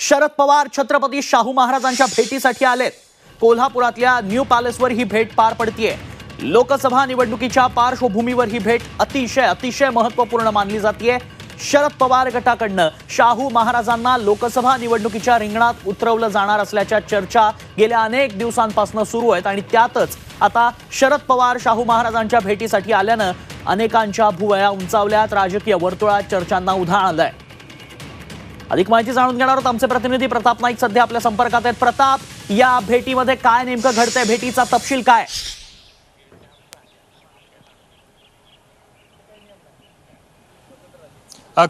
शरद पवार छत्रपती शाहू महाराजांच्या भेटीसाठी आलेत. कोल्हापुरातल्या न्यू पॅलेसवर ही भेट पार पडतीये. लोकसभा निवडणुकीच्या पार्श्वभूमीवर ही भेट अतिशय अतिशय महत्त्वपूर्ण मानली जाते शरद पवार गटाकडनं शाहू महाराजांना लोकसभा निवडणुकीच्या रिंगणात उतरवलं जाणार असल्याच्या चर्चा गेल्या अनेक दिवसांपासून सुरू आहेत आणि त्यातच आता शरद पवार शाहू महाराजांच्या भेटीसाठी आल्यानं अनेकांच्या भुवया उंचावल्यात. राजकीय वर्तुळात चर्चांना उधाण आलंय. अधिक माहिती जाणून घेणार आहोत आमचे प्रतिनिधी. प्रताप नाईक सध्या आपल्या संपर्कात आहेत. प्रताप या भेटीमध्ये काय नेमकं घडतंय? भेटीचा तपशील काय?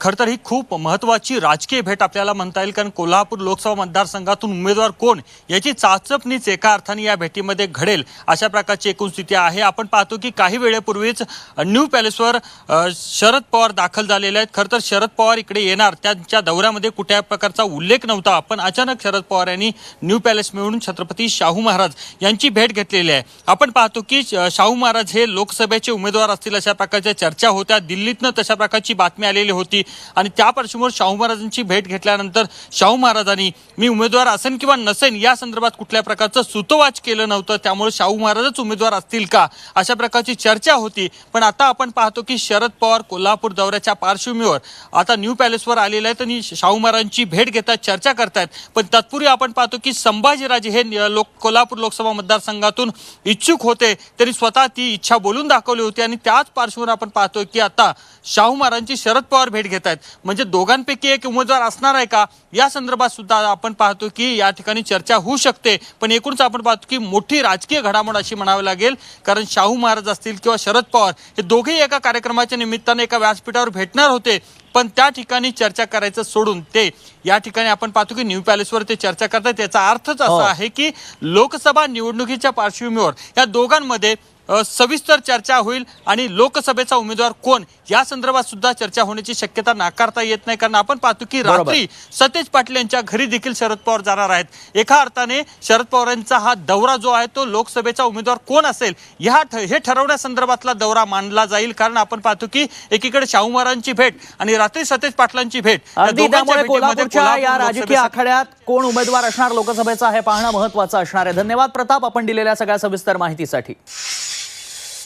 खरं तर ही खूप महत्वाची राजकीय भेट आपल्याला म्हणता येईल कारण कोल्हापूर लोकसभा मतदारसंघातून उमेदवार कोण याची चाचपणीच एका अर्थाने या भेटीमध्ये घडेल अशा प्रकारची एकूण स्थिती आहे. आपण पाहतो की काही वेळेपूर्वीच न्यू पॅलेसवर शरद पवार दाखल झालेले आहेत. खरं तर शरद पवार इकडे येणार त्यांच्या दौऱ्यामध्ये कुठल्या प्रकारचा उल्लेख नव्हता. पण अचानक शरद पवार यांनी न्यू पॅलेस मिळून छत्रपती शाहू महाराज यांची भेट घेतलेली आहे. आपण पाहतो की शाहू महाराज हे लोकसभेचे उमेदवार असतील अशा प्रकारच्या चर्चा होत्या. दिल्लीतनं तशा प्रकारची बातमी आलेली होती. आणि त्या पार्श्वभूमीवर शाहू महाराजांची भेट घेतल्यानंतर शाहू महाराजांनी मी उमेदवार असेन किंवा नसेन या संदर्भात कुठल्या प्रकारचं सुतोवाच केलं नव्हतं त्यामुळे शाहू महाराजच उमेदवार असतील का? अशा प्रकारची चर्चा होती. पण आता आपण पाहतो की शरद पवार कोल्हापूर दौऱ्याच्या पार्श्वभूमीवर आता न्यू पॅलेसवर आलेले आहेत आणि शाहू महाराजांची भेट घेतात चर्चा करतायत. पण तत्पूर्वी आपण पाहतो की संभाजीराजे हे लोक कोल्हापूर लोकसभा मतदारसंघातून इच्छुक होते तरी स्वतः ती इच्छा बोलून दाखवली होती आणि त्याच पार्श्वभूमीवर आपण पाहतोय की आता शाहू महाराजांची शरद पवार भेट घेत आहेत म्हणजे दोघांपैकी एक उमेदवार असणार आहे का? या संदर्भात सुद्धा आपण पाहतो की या ठिकाणी चर्चा होऊ शकते. पण एकूणच आपण पाहतो की मोठी राजकीय घडामोड अशी म्हणावी लागेल. कारण शाहू महाराज असतील किंवा शरद पवार हे दोघेही एका कार्यक्रमाच्या निमित्ताने एका व्यासपीठावर भेटणार होते. पण त्या ठिकाणी चर्चा करायचं सोडून ते या ठिकाणी आपण पाहतो की न्यू पॅलेसवर ते चर्चा करतात. याचा अर्थच हो. असा आहे की लोकसभा निवडणुकीच्या पार्श्वभूमीवर या दोघांमध्ये सविस्तर चर्चा होईल आणि लोकसभेचा उमेदवार कोण? या संदर्भात सुद्धा चर्चा होण्याची शक्यता नाकारता येत नाही कारण आपण पाहतो की. रात्री सतेज पाटील यांच्या घरी देखील शरद पवार जाणार आहेत. एका अर्थाने शरद पवारांचा हा दौरा जो आहे तो लोकसभेचा उमेदवार कोण असेल या ठ- हे ठरवण्यासंदर्भातला दौरा मानला जाईल कारण आपण पाहतो की एकीकडे शाहू महाराजांची भेट आणि रात्री सतेज पाटलांची भेट. या राजकीय आखाड्यात कोण उमेदवार असणार लोकसभेचा हे पाहणं महत्वाचं असणार आहे. धन्यवाद प्रताप आपण दिलेल्या सगळ्या सविस्तर माहितीसाठी.